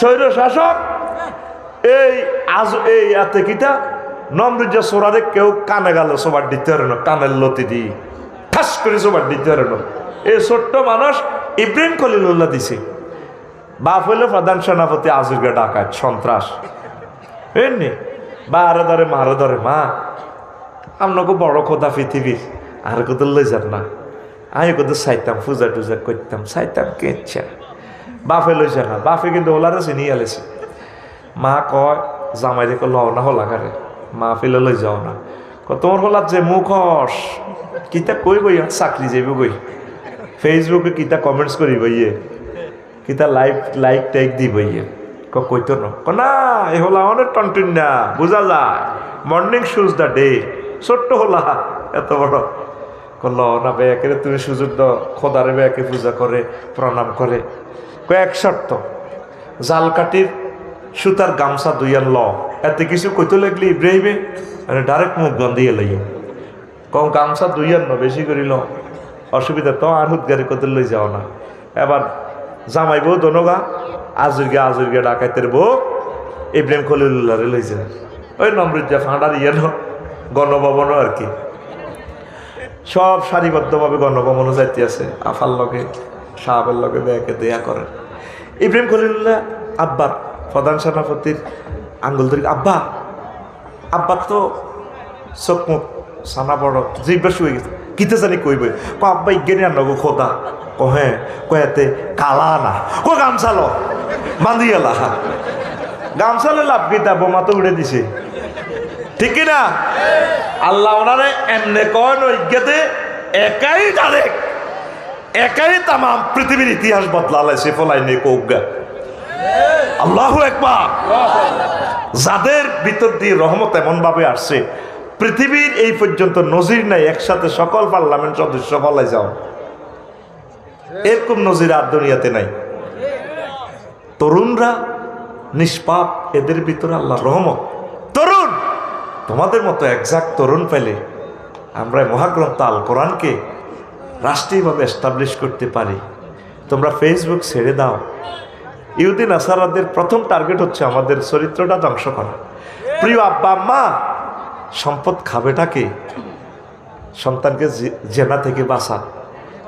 স্বৈর শাসক এই আজ এই এতে কিটা নম্রিজা সোরারে কেউ কানে গেল সবার দিতে পারে না, কানের লতি দি, ঠাস করে সবার দিতে পারে না। এই ছোট্ট মানুষ ইব্রাহিম খলিলুল্লাহ দিছে। বাপ হইলে প্রধান সেনাপতি আজুরকে ডাকাত, সন্ত্রাস। এমনি বা আরে ধরে মা আরে ধরে, মা আপনাকে বড় কথা পৃথিবীর, আর কোথাও লই যান না। আমি কোথাও চাইতাম, পূজা টুজা করতাম, চাইতাম কে ইচ্ছা বাপে লইছে না বাপে কিন্তু ওলারে চিনি আলেছে। মা কয়, জামাই দেখো, লও না হলা কারে মা ফেলে লই যাও না। তোমার হলাত যে মুখস কিতা কই বই চাকরি যাইব গই ফেসবুকে কিতা কমেন্টস করি বইয়ে কিতা লাইক লাইক টাইক দি বইয়ে ক না? ক না, এ হলা অনেক টনটুন না বোঝা যায়। মর্নিং শুজ দ্য ডে ছোট্ট হলা, এত বড়। কল না বেয়াকে তুমি সুযোগ দাও খোদারে বেয়াকে পূজা করে প্রণাম করে কয়েক শর্ত। জাল কাটির সুতার গামছা দুইয়ার ল। এতে কিছু কইতে লাগলি ইব্রাহিমে মানে ডাইরেক্ট মুখ গন্ধিয়ে লইও কম গামছা দুইয়ার ন বেশি করিল অসুবিধা তো আর হুদগারি করতে লই যাও না। এবার জামাই বউ দনগা আজুরগে আজুরগে ডাকাইতের বউ ইব্রাহিম খলিলুল্লাহরে লই যায়। ওই নম্রিজা ফাঁড়ার ইয়ে ন গণভবনও আর কি। সব সারিবদ্ধভাবে গণভবনও যাইতে আছে, আফার লগে। সাহাবের লগে ব্যাকে দেয়া করেন। ইব্রাহিম খলিলুল্লাহ আব্বার, প্রধান সেনাপতির আঙ্গুল ধরি, আব্বা আব্বা তো চোখ মুখ সানা বড়, জিব্বা শুয়ে গেছে কিতে জানি কইবে ক, আব্বা, ইজ্ঞানী আর নগো, খোদা, ক হ্যাঁ কয়াতে কালা না, ক, গামছা লো, বান্ধি এলা গামছালে লাভ কিতা বোমা তো উড়ে দিছে। ঠিক কি না আল্লাহ ওনারে এমনে কয় নৈজ্ঞাতে একাই ডাইরেক্ট একাই তামাম পৃথিবীর ইতিহাস বদলালাইছে ফলাই নেই কৌজ্ঞা। আল্লাহ একবার যাদের ভিতর দিয়ে রহমত এমন ভাবে আসছে, পৃথিবীর এই পর্যন্ত নজির নাই, একসাথে সকল পার্লামেন্ট সদস্য ফলাই যাও। এরকম নজির আর দুনিয়াতে নাই। তরুণরা নিষ্পাপ, এদের ভিতরে আল্লাহ রহমত। তরুণ! তোমাদের মতো একজাক্ট তরুণ পেলে আমরা মহাগ্রন্থ আল কোরআনকে রাষ্ট্রীয়ভাবে এস্টাবলিশ করতে পারি। তোমরা ফেসবুক ছেড়ে দাও। ইউদিন আসারাদের প্রথম টার্গেট হচ্ছে আমাদের চরিত্রটা ধ্বংস করা। প্রিয় আব্বা, আম্মা, সম্পদ খাবেটাকে সন্তানকে জেনা থেকে বাঁচান।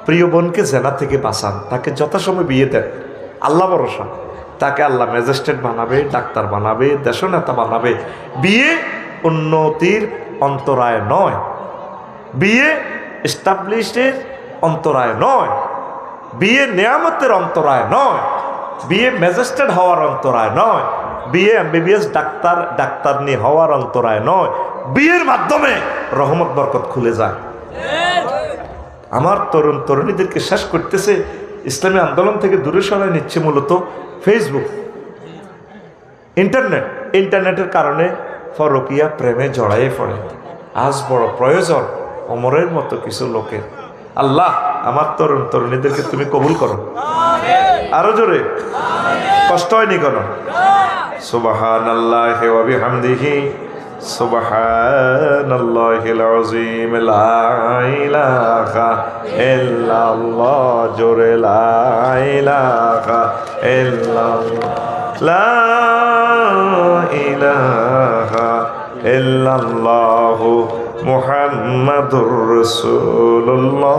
প্রিয় বোনকে জেনা থেকে বাঁচান। তাকে যথাসময় বিয়ে দেন। আল্লাহ ভরসা। তাকে আল্লাহ ম্যাজিস্ট্রেট বানাবে, ডাক্তার বানাবে, দেশনেতা বানাবে। বিয়ে উন্নতির অন্তরায় নয়। বিয়ে এস্টাবলিশের অন্তরায় নয়। বিয়ে নেয়ামতের অন্তরায় নয়। বিয়ে ম্যাজিস্ট্রেট হওয়ার অন্তরায় নয়। বিয়ে এমবিবিএস ডাক্তার ডাক্তার নিয়ে হওয়ার অন্তরায় নয়। বিয়ের মাধ্যমে রহমত, বরকত খুলে যায়। আমার তরুণ তরুণীদেরকে শেষ করতেছে ইসলামী আন্দোলন থেকে দূরে সরাই নিচ্ছে মূলত ফেসবুক ইন্টারনেট, ইন্টারনেটের কারণে ফরকিয়া প্রেমে জড়াইয়ে পড়ে। আজ বড় প্রয়োজন অমরের মতো কিছু লোকের। আল্লাহ আমার তরুণ তরুণীদেরকে তুমি কবুল করো। আরও জোরে। কষ্ট হয়নি কেন? সুবাহান আল্লাহ হামদিহি সুবাহান আল্লাহিল আযীম লা ইলাহা ইল্লাল্লাহ। জোরে লা ইলাহা ইল্লাল্লাহ। লা ইলাহা ইল্লাল্লাহ। মুহাম্মাদুর রাসূলুল্লাহ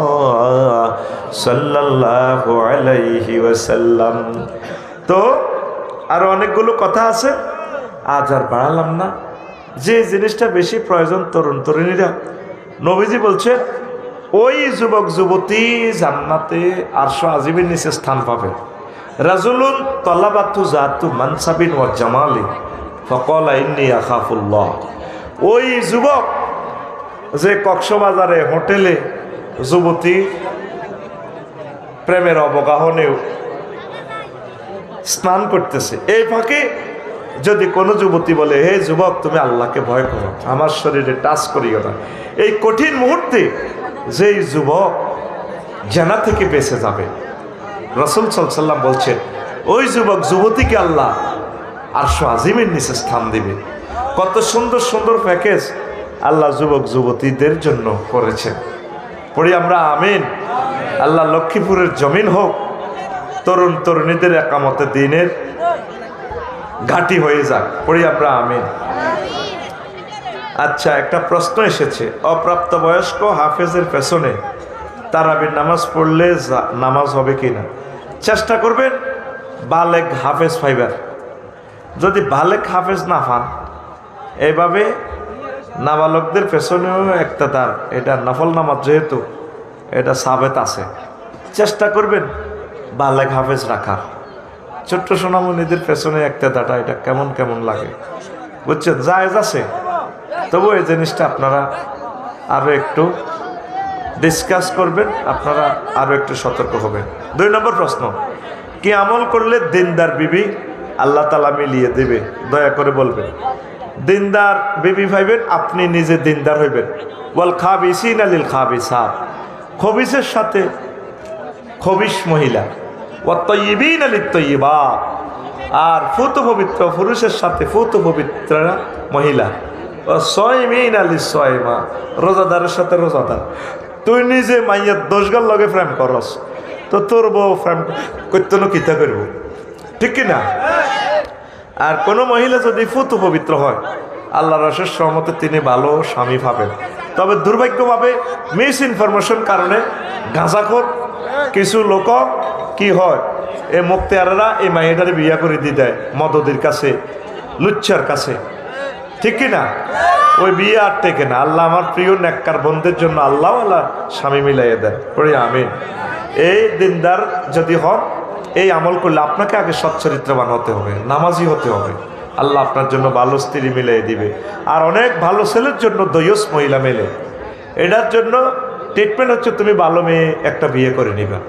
সাল্লাল্লাহু আলাইহি ওয়াসাল্লাম। তো আরও অনেকগুলো কথা আছে, আজ আর বাড়ালাম না। যে জিনিসটা বেশি প্রয়োজন তরুণ তরুণীরা। নবীজি বলছে, ওই যুবক যুবতী জান্নাতে আরশো আজিমের নিচে স্থান পাবে। রাজুলুন তলাবাতু জাতু মানসাবিন ও জামালি ফকল আইনি আখাফুল্লাহ। ওই যুবক যে কক্সবাজারে হোটেলে যুবতী প্রেমের অবগাহনেও স্নান করতেছে। এই ফাঁকে যদি কোনো যুবতী বলে, হে যুবক, তুমি আল্লাহকে ভয় করো, আমার শরীরে টাচ করিও না। এই কঠিন মুহূর্তে যেই যুবক জেনা থেকে বেঁচে যাবে, রসুল সাল্লাম বলছেন, ওই যুবক যুবতীকে আল্লাহ আরশো আজিমের নিচে স্থান দিবে। কত সুন্দর সুন্দর প্যাকেজ আল্লাহ যুবক যুবতীদের জন্য করেছেন পড়ি আমরা আমিন। আল্লাহ লক্ষ্মীপুরের জমিন হোক, তরুণ তরুণীদের একামতে দিনের ঘাটি হয়ে যাক। পড়ি আমরা আমিন। আচ্ছা একটা প্রশ্ন এসেছে। অপ্রাপ্তবয়স্ক হাফেজের পেছনে তারাবির নামাজ পড়লে নামাজ হবে কি না চেষ্টা করবেন, বালেক হাফেজ ফাইবার। যদি বালেক হাফেজ না পান এইভাবে নাবালকদের পেছনেও একটা তার এটা নফল নামাজ যেহেতু, এটা সাবেত আছে। চেষ্টা করবেন বালেক হাফেজ রাখার। ছোট্ট সোনামণিদের পেছনে একটা দাটা এটা কেমন কেমন লাগে? বুঝছেন? জায়েজ আছে। তবু এই জিনিসটা আপনারা আরও একটু ডিসকাস করবেন, আপনারা আরও একটু সতর্ক হবেন। দুই নম্বর প্রশ্ন, কি আমল করলে দিনদার বিবি আল্লাহ তালা মিলিয়ে দেবে? দয়া করে বলবেন। দিনদার বিবি ভাইবেন, আপনি নিজে দিনদার হইবেন। ওয়াল খাবিসিন আলিল খাবিসা। খবিসের সাথে খবিস মহিলা। ওয়াত্তয়িবিন আলিত তৈবা আর ফুত পবিত্র পুরুষের সাথে ফুত পবিত্র মহিলা। ও সয়মিন আলি সয়মা। রোজাদারের সাথে রোজাদার। তুই নিজে মাইয়ের দোষগার লগে প্রেম করস। তো তোর বউ প্রেম করতে কিতা করব ঠিক কি না আর কোনো মহিলা যদি ফুত পবিত্র হয় আল্লাহ রসের সহমতে তিনি ভালো স্বামী পাবেন। তবে দুর্ভাগ্যভাবে মিস ইনফরমেশন কারণে গাঁজাখোর কিছু লোক কি হয়, এ মুক্তিয়ারেরা এই মাহিদারে বিয়া করে দিয়ে দেয় মদদির কাছে, লুচ্ছার কাছে। ঠিক কি না ওই বিয়ে আর টেকে না। আল্লাহ আমার প্রিয় নেককার বন্ধের জন্য আল্লাহ আল্লাহ স্বামী মিলাইয়ে দেন। পড়ি, আমিন। এই দিনদার যদি হন এই আমল করলে আপনাকে আগে সচ্চরিত্রবান হতে হবে, নামাজি হতে হবে। আল্লাহ আপনার জন্য ভালো স্ত্রী মিলিয়ে দিবে। আর অনেক ভালো ছেলের জন্য দয়স মহিলা মেলে। এটার জন্য ট্রিটমেন্ট হচ্ছে তুমি ভালো মেয়ে একটা বিয়ে করে নিবা।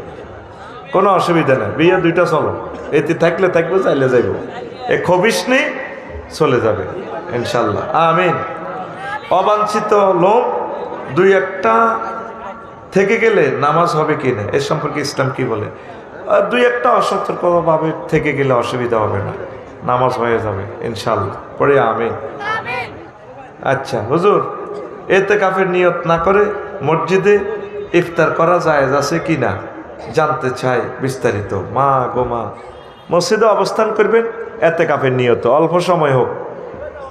কোনো অসুবিধা নেই, বিয়ে দুইটা চলো। এতে থাকলে থাকব, চাইলে যাইব। এ খবিস নেই, চলে যাবে ইনশাল্লাহ আমিন। অবাঞ্ছিত লোক দুই একটা থেকে গেলে নামাজ হবে কি না? এর সম্পর্কে ইসলাম কি বলে? দুই একটা অসতর্কভাবে থেকে গেলে অসুবিধা হবে না। নামাজ হয়ে যাবে ইনশাল্লাহ পড়ে আমি আচ্ছা হুজুর এতে কাফের নিয়ত না করে মসজিদে ইফতার করা যায় আছে কি না? জানতে চাই বিস্তারিত। মা গো মা মসজিদে অবস্থান করবেন এতে কাফের নিয়ত। অল্প সময় হোক।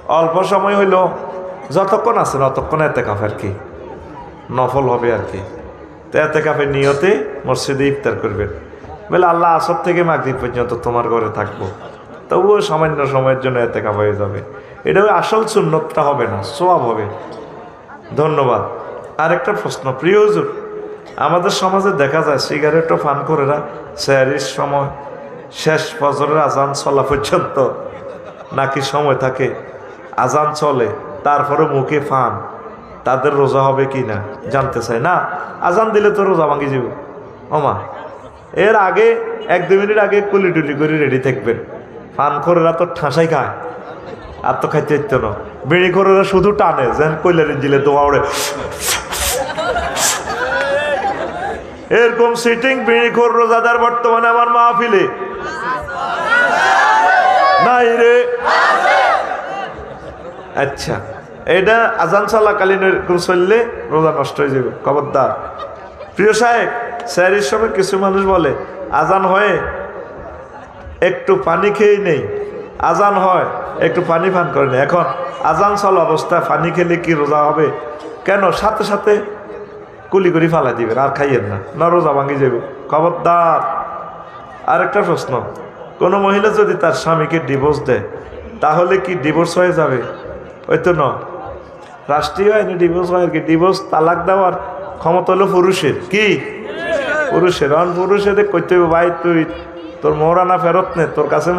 অল্প সময় হইল যতক্ষণ আছেন অতক্ষণ এতে কাফের কি? নফল হবে আর কি। তো এতে কাফের নিয়তে মসজিদে ইফতার করবেন। বলে, আল্লাহ, আসর থেকে মাগরিব পর্যন্ত তোমার ঘরে থাকব। তবুও সামান্য সময়ের জন্য এতে কাপ হয়ে যাবে। এটা আসল সুন্নতটা হবে না, সোয়াব হবে। ধন্যবাদ। আরেকটা প্রশ্ন, প্রিয় হুজুর, আমাদের সমাজে দেখা যায়, সিগারেটও পান করে না, স্যারির সময় শেষ ফজরের আজান চলা পর্যন্ত নাকি সময় থাকে, আজান চলে তারপরে মুখে ফান, তাদের রোজা হবে কি না জানতে চাই। না, আজান দিলে তো রোজা ভাঙি যাব। ওমা এর আগে, এক দু মিনিট আগে কুলি টুলি করে রেডি থাকবেন। ফান খোরেরা তো ঠাসাই খায়। আর তো খাইতে ইত্য না। বিড়ি খোরেরা শুধু টানে, যেন কইলারি দিলে দোয়া ওড়ে। এরকম সিটিং বিড়ি খোর রোজাদার বর্তমানে আমার মাহফিলে। নাই রে। আচ্ছা এটা আজান চলাকালীন এরকম চললে রোজা নষ্ট হয়ে যাবে। খবরদার। প্রিয় সাহেব স্যারের সময় কিছু মানুষ বলে, আজান হয়ে, একটু পানি খেয়ে নেই। আজান হয়, একটু পানি পান করে নেই এখন আজান চল অবস্থায় পানি খেলে কি রোজা হবে? কেন? সাথে সাথে কুলি করি ফালা দিবেন, আর খাইয়েন না না রোজা ভাঙি যাবে খবরদার। আরেকটা প্রশ্ন, কোনো মহিলা যদি তার স্বামীকে ডিভোর্স দেয়, তাহলে কি ডিভোর্স হয়ে যাবে? ওই তো ন, রাষ্ট্রীয় আইনে ডিভোর্স হয় আর কি ডিভোর্স তালাক দেওয়ার ক্ষমতা হলো পুরুষের। কি? পুরুষের অন পুরুষের কইতে ভাই তুই তোর মোহরানা ফেরত নে তোর কাছে